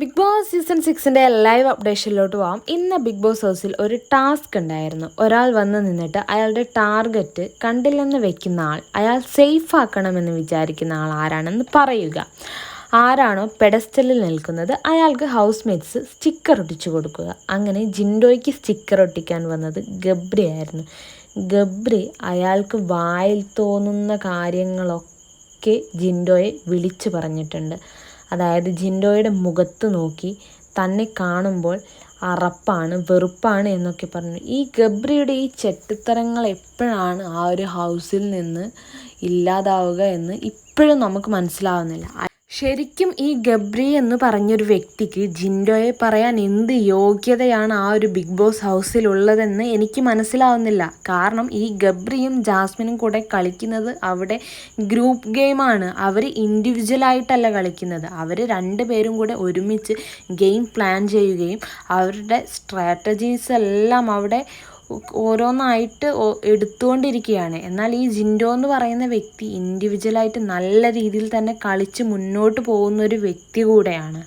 Big boss season സിക്സിന്റെ live അപ്ഡേഷനിലോട്ട് പോവാം. ഇന്ന് ബിഗ് ബോസ് ഹൗസിൽ ഒരു ടാസ്ക് ഉണ്ടായിരുന്നു. ഒരാൾ വന്ന് നിന്നിട്ട് അയാളുടെ ടാർഗറ്റ് കണ്ടില്ലെന്ന് വെക്കുന്ന ആൾ അയാൾ സേഫ് ആക്കണമെന്ന് വിചാരിക്കുന്ന ആൾ ആരാണെന്ന് പറയുക. ആരാണോ പെഡസ്റ്റലിൽ നിൽക്കുന്നത്? അയാൾക്ക് ഹൗസ് മേറ്റ്സ് സ്റ്റിക്കർ ഒട്ടിച്ചു കൊടുക്കുക. അങ്ങനെ ജിൻഡോയ്ക്ക് സ്റ്റിക്കർ ഒട്ടിക്കാൻ വന്നത് ഗബ്രി ആയിരുന്നു. ഗബ്രി അയാൾക്ക് വായിൽ തോന്നുന്ന കാര്യങ്ങളൊക്കെ ജിൻഡോയെ വിളിച്ചു പറഞ്ഞിട്ടുണ്ട്. അതായത് ജിൻഡോയുടെ മുഖത്ത് നോക്കി തന്നെ കാണുമ്പോൾ അറപ്പാണ് വെറുപ്പാണ് എന്നൊക്കെ പറഞ്ഞു. ഈ ഗബ്രിയുടെ ഈ ചെട്ടിത്തരങ്ങൾ എപ്പോഴാണ് ആ ഒരു ഹൗസിൽ നിന്ന് ഇല്ലാതാവുക എന്ന് ഇപ്പോഴും നമുക്ക് മനസ്സിലാവുന്നില്ല. ശരിക്കും ഈ ഗബ്രി എന്ന് പറഞ്ഞൊരു വ്യക്തിക്ക് ജിൻഡോയെ പറയാൻ എന്ത് യോഗ്യതയാണ് ആ ഒരു ബിഗ് ബോസ് ഹൗസിലുള്ളതെന്ന് എനിക്ക് മനസ്സിലാവുന്നില്ല. കാരണം ഈ ഗബ്രിയും ജാസ്മിനും കൂടെ കളിക്കുന്നത് അവിടെ ഗ്രൂപ്പ് ഗെയിമാണ്. അവർ ഇൻഡിവിജ്വലായിട്ടല്ല കളിക്കുന്നത്. അവർ രണ്ടുപേരും കൂടെ ഒരുമിച്ച് ഗെയിം പ്ലാൻ ചെയ്യുകയും അവരുടെ സ്ട്രാറ്റജീസ് എല്ലാം അവിടെ ഓരോന്നായിട്ട് എടുത്തുകൊണ്ടിരിക്കുകയാണ്. എന്നാൽ ഈ ജിൻഡോ എന്ന് പറയുന്ന വ്യക്തി ഇൻഡിവിജ്വലായിട്ട് നല്ല രീതിയിൽ തന്നെ കളിച്ച് മുന്നോട്ട് പോകുന്ന ഒരു വ്യക്തി കൂടെയാണ്.